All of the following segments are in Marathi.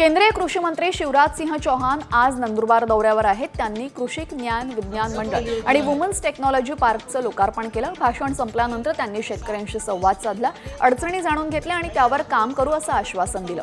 केंद्रीय कृषी मंत्री शिवराज सिंह चौहान आज नंदुरबार दौऱ्यावर आहेत. त्यांनी कृषी ज्ञान विज्ञान मंडळ आणि वुमन्स टेक्नॉलॉजी पार्कचं लोकार्पण केलं. भाषण संपल्यानंतर त्यांनी शेतकऱ्यांशी संवाद साधला. अडचणी जाणून घेतल्या आणि त्यावर काम करू असं आश्वासन दिलं.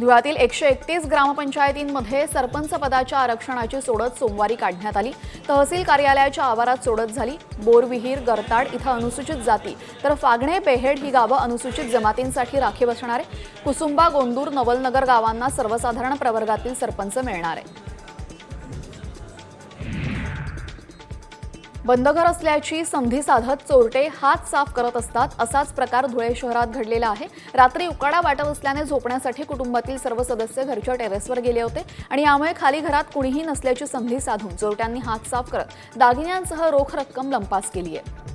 धुळ्यातील एकशे एकतीस ग्रामपंचायतींमध्ये सरपंच पदाच्या आरक्षणाची सोडत सोमवारी काढण्यात आली. तहसील कार्यालयाच्या आवारात सोडत झाली. बोरविहीर गरताड इथं अनुसूचित जाती. तर फागणे बेहेड ही गावं अनुसूचित जमातींसाठी राखीव असणारे कुसुंबा गोंदूर नवलनगर गावांना सर्वसाधारण प्रवर्गातील सरपंच मिळणार आहे बंद घर असल्याची संधी साधत चोरटे हात साफ करत असतात असाच प्रकार धुळे शहरात घडलेला आहे. रात्री उकाडा वाटत असल्याने झोपण्यासाठी कुटुंबातील सर्व सदस्य घरच्या टेरेसवर गेले होते आणि यामुळे खाली घरात कुणीही नसल्याची संधी साधून चोरट्यांनी हात साफ करत दागिन्यांसह रोख रक्कम लंपास केली आहे.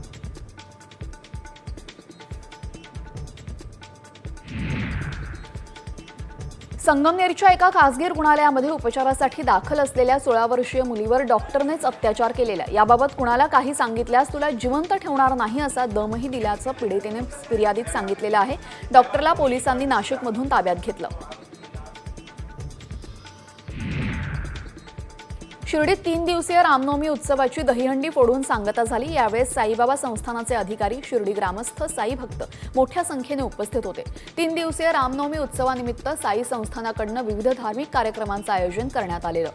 संगमनेरच्या एका खासगी रुग्णालयामध्ये उपचारासाठी दाखल असलेल्या सोळा वर्षीय मुलीवर डॉक्टरनेच अत्याचार केलेला याबाबत कुणाला काही सांगितल्यास तुला जिवंत ठेवणार नाही असा दमही दिल्याचं पीडितेने फिर्यादीत सांगितलेलं आहे. डॉक्टरला पोलिसांनी नाशिकमधून ताब्यात घेतलं. शिर्डीत तीन दिवसीय रामनवमी उत्सवाची दहीहंडी फोडून सांगता झाली. यावेळेस साईबाबा संस्थानाचे अधिकारी शिर्डी ग्रामस्थ साई भक्त मोठ्या संख्येने उपस्थित होते. तीन दिवसीय रामनवमी उत्सवानिमित्त साई संस्थानाकडनं विविध धार्मिक कार्यक्रमांचं आयोजन करण्यात आलेलं.